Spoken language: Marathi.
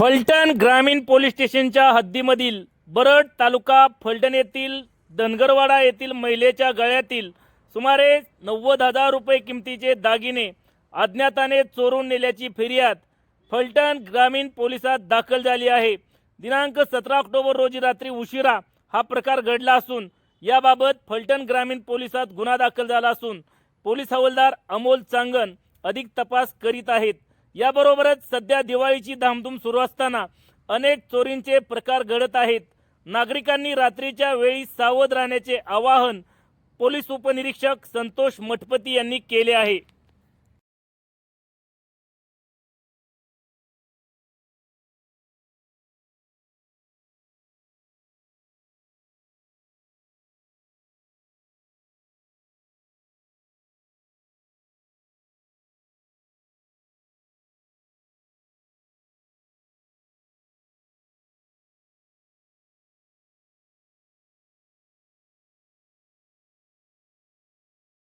फलटण ग्रामीण पोलीस स्टेशनच्या हद्दीमधील बरड तालुका फलटण येथील धनगरवाडा येथील महिलेच्या गळ्यातील सुमारे नव्वद हजार रुपये किमतीचे दागिने अज्ञाताने चोरून नेल्याची फिर्याद फलटण ग्रामीण पोलिसात दाखल झाली आहे. दिनांक सतरा ऑक्टोबर रोजी रात्री उशिरा हा प्रकार घडला असून याबाबत फलटण ग्रामीण पोलिसात गुन्हा दाखल झाला असून पोलीस हवालदार अमोल चांगन अधिक तपास करीत आहेत. याबरोबरच सध्या दिवाळीची धामधूम सुरू असताना अनेक चोरींचे प्रकार घडत आहेत. नागरिकांनी रात्रीच्या वेळी सावध राहण्याचे आवाहन पोलीस उपनिरीक्षक संतोष मठपती यांनी केले आहे.